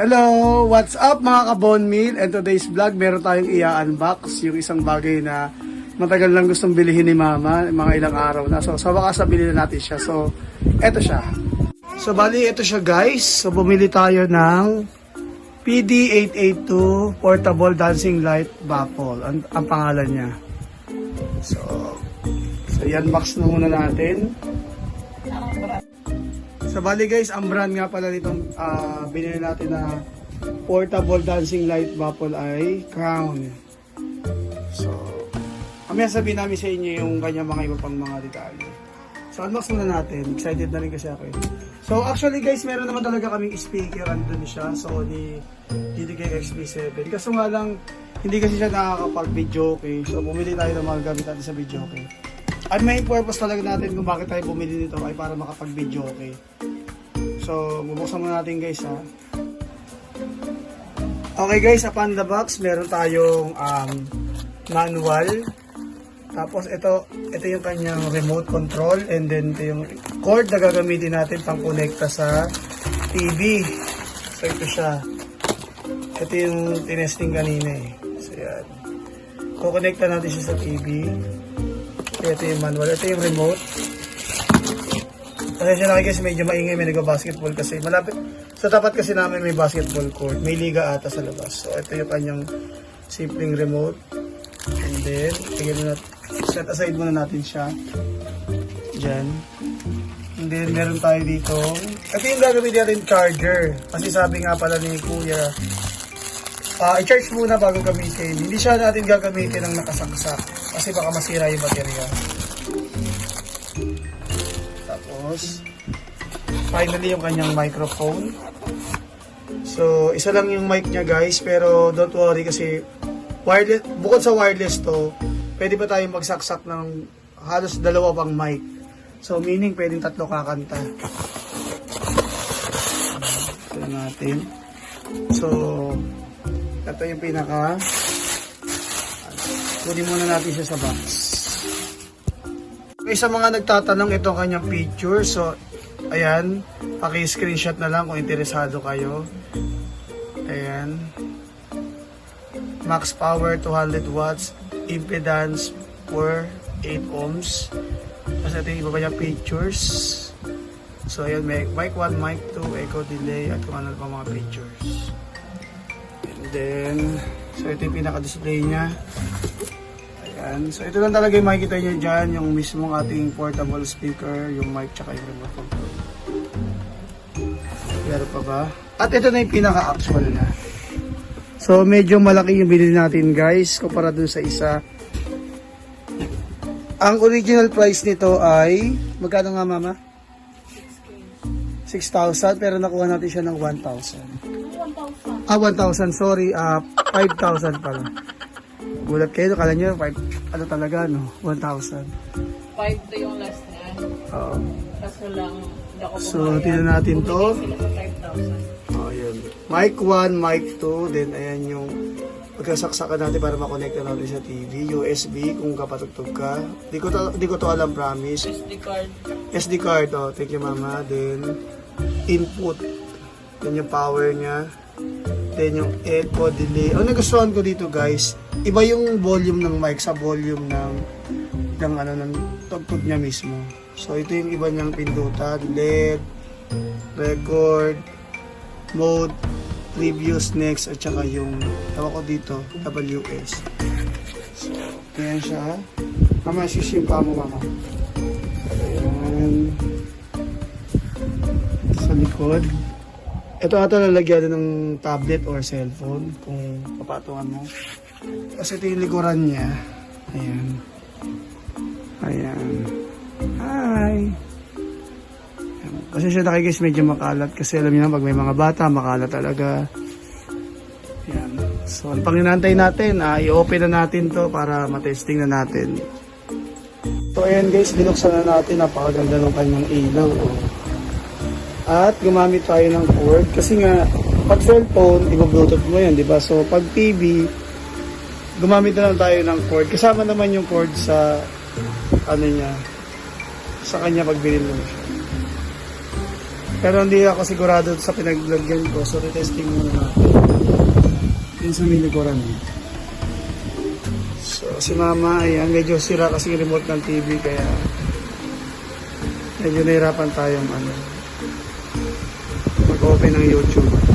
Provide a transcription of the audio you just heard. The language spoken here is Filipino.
Hello! What's up mga kabon meal? And today's vlog, meron tayong i-unbox yung isang bagay na matagal lang gustong bilihin ni mama, mga ilang araw na. So sa wakas nabili na natin siya. So, eto siya. So bali, ito siya guys. So bumili tayo ng PD882 Portable Dancing Light Baffle. Ang, ang pangalan niya. So, so i-unbox na muna natin. So bali guys, ang brand nga pala nitong ah, binili natin na portable dancing light baffle ay Crown. So, kami sabihin namin sa inyo yung kanyang mga iba pang mga detalye. So, unbox muna natin. Excited na rin kasi ako eh. So, actually guys, meron naman talaga kaming speaker. Andun siya, Sony DDK XP7. Kaso nga lang, hindi kasi siya nakakapag-video okay. So, bumili tayo ng mga gamit natin sa video okay. Ang main purpose talaga natin kung bakit tayo bumili nito ay para makapag-video okay. So, bubuksan muna natin guys ha. Okay guys, upon the box, meron tayong um, manual. Tapos ito, ito yung kanyang remote control and then ito yung cord na gagamitin natin pang konekta sa TV. So ito siya. Ito yung tinesting kanina eh. So yan. Kukonekta natin siya sa TV. Ito yung manual. Ito yung remote. Kasi siya laki kasi medyo maingay, may nag-basketball kasi. Malapit, sa tapat kasi namin may basketball court. May liga ata sa labas. So, ito yung kanyang simpleng remote. And then, tigil na, set aside muna natin siya. Diyan. And then, meron tayo dito. Ito yung gagamitin natin charger. Kasi sabi nga pala ni Kuya, ah i-charge muna bago gamitin. Hindi siya natin gagamitin ng nakasaksak. Kasi baka masira yung baterya. Tapos, finally yung kanyang microphone. So, isa lang yung mic niya guys, pero don't worry kasi wireless, bukod sa wireless to, pwede pa tayong magsaksak ng halos dalawa pang mic. So, meaning pwedeng tatlo kakanta. Ito natin. So, ito yung pinaka kunin muna natin siya sa box. Okay, sa mga nagtatanong ito ang kanyang picture. So, ayan, paki-screenshot na lang kung interesado kayo. Ayan. Max power 200 watts, impedance for 8 ohms. Tapos yung iba pa niya pictures. So, ayan, may mic 1, mic 2, echo delay, at kung ano pa mga pictures. And then, so ito yung pinaka-display niya. Ayan. So, ito lang talaga yung makikita nyo dyan, yung mismong ating portable speaker, yung mic, tsaka yung remote control. Meron pa ba? At ito na yung pinaka-actual na. So, medyo malaki yung binili natin guys, kumpara dun sa isa. Ang original price nito ay, magkano nga mama? 6,000 pero nakuha natin siya ng 1,000. Ah, 1,000. Sorry, ah 5,000 pala. Gulat kayo, kala nyo, 5, ano talaga, no? 1,000. 5 to yung last na. Oo. Kaso lang, So, tingnan natin to. Bumili sila sa 5,000. Oh, yun. Mic 1, mic 2, then ayan yung pagkasaksakan natin para makonekta natin sa TV. USB kung kapatugtog ka. Di ko to, di ko to alam, promise. SD card. SD card, oh, thank you mama. Then, input. Then yung power niya. Then yung echo, delay. Ang nagustuhan ko dito guys, iba yung volume ng mic sa volume ng ng ano ng tugtog niya mismo. So ito yung iba niyang pindutan, LED, record, mode, previous, next, at saka yung tawag ko dito, WS. So, ayan siya. Mama, sisimpa mo mama. Ayan. Sa likod. Ito ata lalagyan ng tablet or cellphone kung papatungan mo. Kasi ito yung likuran niya. Ayan. Ayan. Hi! Siya na guys medyo makalat kasi alam niyo pag may mga bata makalat talaga. Ayan. So, ang panginantay natin, ah, i-open na natin to para matesting na natin. So, ayan guys, binuksan na natin. Napakaganda ng kanyang ilaw. Oh. At gumamit tayo ng cord. Kasi nga, pag cellphone, i-bluetooth mo yan, di ba? So, pag TV, gumamit na lang tayo ng cord. Kasama naman yung cord sa, ano niya, sa kanya pag binili mo siya. Pero hindi ako sigurado sa pinaglagyan ko. So, retesting muna natin. Yun sa may likuran. eh. So, si mama, ayan, medyo sira kasi yung remote ng TV, kaya medyo nahirapan tayong ano, mag-open ng YouTube.